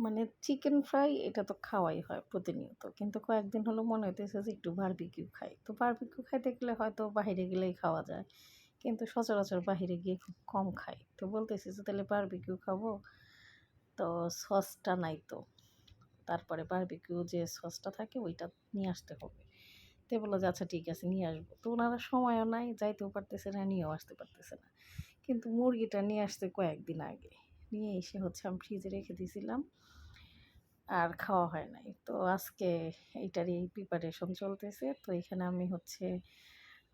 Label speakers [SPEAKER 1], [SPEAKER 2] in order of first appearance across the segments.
[SPEAKER 1] মানে chicken fry এটা তো খাওয়াই হয় প্রতিনিয়ত। কিন্তু কয়েকদিন হলো মনে হইতেছে যে একটু বারবিকিউ খাই। তো বারবিকিউ খাইতে গেলে হয়তো বাইরে গেলেই খাওয়া যায়। কিন্তু সচরাচর বাইরে গিয়ে খুব কম খাই। তো বলতেছি যে তাহলে বারবিকিউ খাব। তো সসটা নাই তো। তারপরে বারবিকিউ যে সসটা থাকে ওইটা নিয়ে আসতে হবে। তে বলল যে আচ্ছা ঠিক আছে, নিয়ে আসব। তো ওনারা সময়ও নাই, যাইতেও পারতেছে না, নিয়েও আসতে পারতেছে না। কিন্তু মুরগিটা নিয়ে আসতে কয়েকদিন আগে। নিয়ে এসে হচ্ছে আমি ফ্রিজে রেখে দিয়েছিলাম। আর খাওয়া হয় নাই। তো আজকে এইটারই প্রিপারেশন চলতেছে। তো এখানে আমি হচ্ছে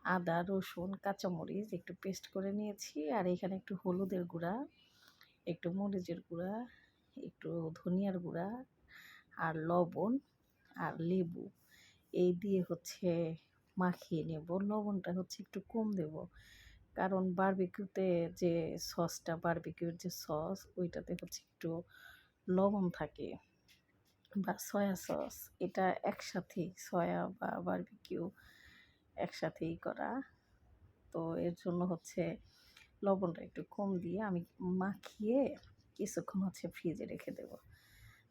[SPEAKER 1] আদা, রসুন, কাঁচামরিচ একটু পেস্ট করে নিয়েছি। আর এখানে একটু হলুদের গুঁড়া, একটু মরিচের গুঁড়া, একটু ধনিয়ার গুঁড়া আর লবণ আর লেবু। এই দিয়ে হচ্ছে মাখিয়ে নেব। লবণটা হচ্ছে একটু কম দেব। কারণ বারবিকিউতে যে সসটা বারবিকিউর যে সস ওইটাতে হচ্ছে একটু লবণ থাকে বা সয়া সস এটা একসাথেই সয়া বা বারবিকিউ একসাথেই করা। তো এর জন্য হচ্ছে লবণটা একটু কম দিয়ে আমি মাখিয়ে কিছুক্ষণ হচ্ছে ফ্রিজে রেখে দেব।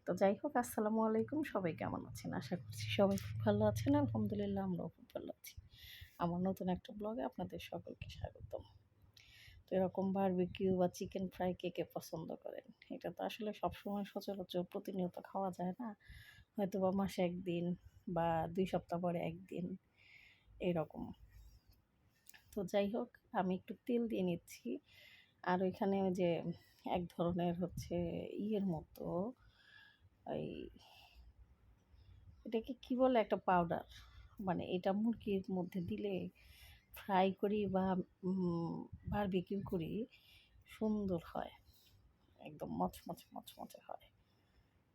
[SPEAKER 1] তো যাই হোক, আসসালামু আলাইকুম। সবাই কেমন আছেন? আশা করছি সবাই খুব ভালো আছেন। আলহামদুলিল্লাহ, আমরাও খুব ভালো আছি। আমার নতুন একটা ব্লগে আপনাদের সকলকে স্বাগতম। তো এরকম বারবিকিউ বা চিকেন ফ্রাই কে কে পছন্দ করেন? এটা তো আসলে সবসময় সচরাচর প্রতিনিয়ত খাওয়া যায় না। হয়তো বা মাসে একদিন বা দুই সপ্তাহ পরে একদিন এরকম। তো যাই হোক, আমি একটু তেল দিয়ে নিচ্ছি। আর ওইখানে যে এক ধরনের হচ্ছে ইয়ের মতো ওই এটাকে কি বলে? একটা পাউডার মানে এটা মুরগির মধ্যে দিলে ফ্রাই করি বা বারবিকিউ করি, সুন্দর হয়। একদম মচমচ মচমচে হয়।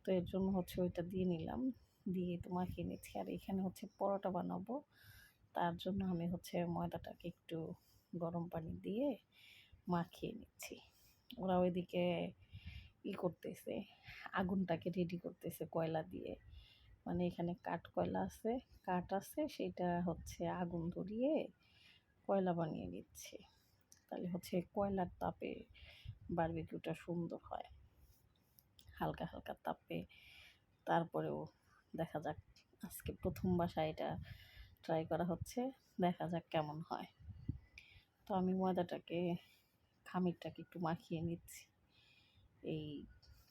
[SPEAKER 1] তো এর জন্য হচ্ছে ওইটা দিয়ে নিলাম। দিয়ে তো মাখিয়ে নিচ্ছি আর এখানে হচ্ছে পরোটা বানাবো। তার জন্য আমি হচ্ছে ময়দাটাকে একটু গরম পানি দিয়ে মাখিয়ে নিচ্ছি। ওরা ওইদিকে ই করতেছে, আগুনটাকে রেডি করতেছে কয়লা দিয়ে। মানে এখানে কাঠ কয়লা আছে, কাঠ আছে, সেটা হচ্ছে আগুন ধরিয়ে কয়লা বানিয়ে নিচ্ছে। তাহলে হচ্ছে কয়লার তাপে বারবিকিউটা সুন্দর হয়। হালকা হালকা তাপে। তারপরেও দেখা যাক, আজকে প্রথম বাসায় এটা ট্রাই করা হচ্ছে, দেখা যাক কেমন হয়। তো আমি ময়দাটাকে, খামিরটাকে একটু মাখিয়ে নিচ্ছি। এই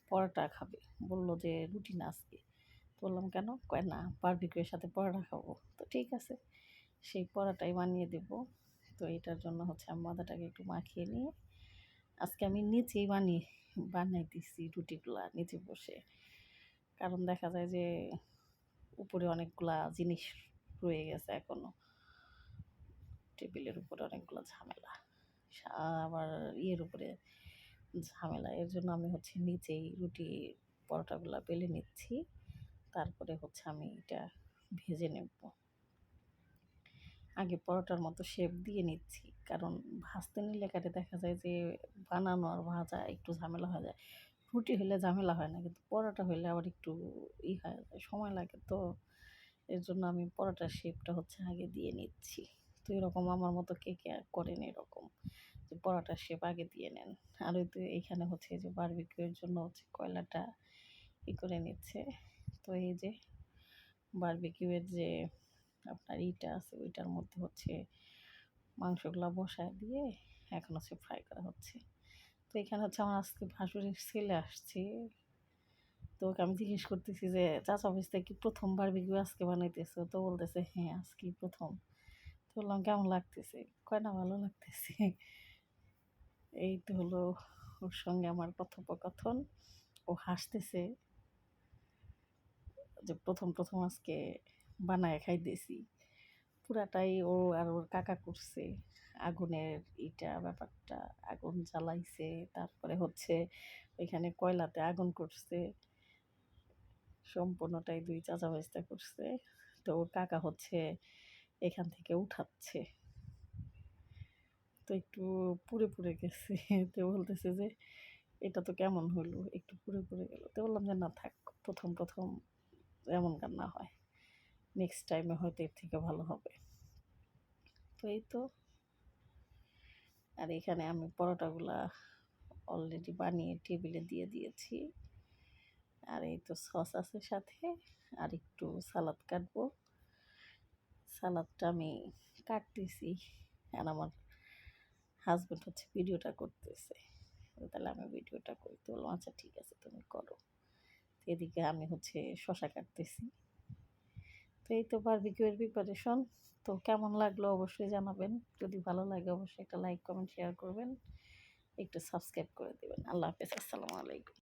[SPEAKER 1] পরোটা খাবে। বলল যে রুটি না আজকে বললাম, কেন? কয়, না বারবিকিউর সাথে পরোটা খাব। তো ঠিক আছে, সেই পরোটাই বানিয়ে দেব। তো এটার জন্য হচ্ছে আমি ময়দাটাকে একটু মাখিয়ে নিয়ে আজকে আমি নিচেই বানিয়ে বানিয়ে দিচ্ছি রুটিগুলা নিচে বসে। কারণ দেখা যায় যে উপরে অনেকগুলা জিনিস রয়ে গেছে এখনও টেবিলের উপরে অনেকগুলো ঝামেলা, আবার ইয়ের উপরে ঝামেলা। এর জন্য আমি হচ্ছে নিচেই রুটি পরোটাগুলো বেলে নিচ্ছি। তারপরে হচ্ছে আমি এটা ভেজে নেব। আগে পরোটার মতো শেপ দিয়ে নিচ্ছি। কারণ ভাজতে নিলে কাটে দেখা যায় যে বানানো আর ভাজা একটু ঝামেলা হয়ে যায়। রুটি হলে ঝামেলা হয় না, কিন্তু পরোটা হলে আবার একটু ই হয়, সময় লাগে। তো এর জন্য আমি পরোটার শেপটা হচ্ছে আগে দিয়ে নিচ্ছি। তো এরকম আমার মতো কে কে করেন এরকম? যে পরোটার শেপ আগে দিয়ে নেন। আর ওই তো এইখানে হচ্ছে যে বারবিকিউর জন্য হচ্ছে কয়লাটা ই করে নিচ্ছে। তো এই যে বারবিকিউয়ের যে আপনার ইটা আছে, ওইটার মধ্যে হচ্ছে মাংসগুলো বসায় দিয়ে এখন হচ্ছে ফ্রাই করা হচ্ছে। তো এখানে হচ্ছে আমার আজকে ভাসুরের ছেলে আসছে। তো ওকে আমি জিজ্ঞেস করতেছি যে, চাচা, অফিস থেকে প্রথম বিক্রি আজকে বানাইতেছে? তো বলতেছে হ্যাঁ আজকে প্রথম। তো বললাম, কেমন লাগতেছে? কয়, না, ভালো লাগতেছে। এই তো হলো ওর সঙ্গে আমার কথোপকথন। ও হাসতেছে। যে প্রথম প্রথম আজকে বানায় খাইতেছি। পুরাটাই ও আর ওর কাকা করছে। আগুনের ইটা, ব্যাপারটা, আগুন জ্বালাইছে। তারপরে হচ্ছে ওইখানে কয়লাতে আগুন করছে। সম্পূর্ণটাই দুই চাচা ভাজতে করছে। তো ওর কাকা হচ্ছে এখান থেকে উঠাচ্ছে। তো একটু পুড়ে পুড়ে গেছে। তো বলতেছে যে, এটা তো কেমন হলো? একটু পুড়ে পুড়ে গেল। তো বললাম যে, না থাক, প্রথম প্রথম এমন কান্না হয়। নেক্সট টাইমে হয়তো এর থেকে ভালো হবে। তো এই তো। আর এখানে আমি পরোটাগুলা অলরেডি বানিয়ে টেবিলে দিয়ে দিয়েছি। আর এই তো সস আছে সাথে। আর একটু সালাদ কাটবো। সালাদটা আমি কাটতেছি। আর আমার হাজব্যান্ড হচ্ছে ভিডিওটা করতেছে। তাহলে আমি ভিডিওটা করি। তো বললাম আচ্ছা ঠিক আছে, তুমি করো। এদিকে আমি হচ্ছে শশা কাটতেছি। তো এই তো বারবিকিউয়ের প্রিপারেশন তো কেমন লাগল অবশ্যই জানাবেন। যদি ভালো লাগে অবশ্যই একটা লাইক কমেন্ট শেয়ার করবেন। একটু সাবস্ক্রাইব করে দেবেন। আল্লাহ হাফেজ। আসসালামু আলাইকুম।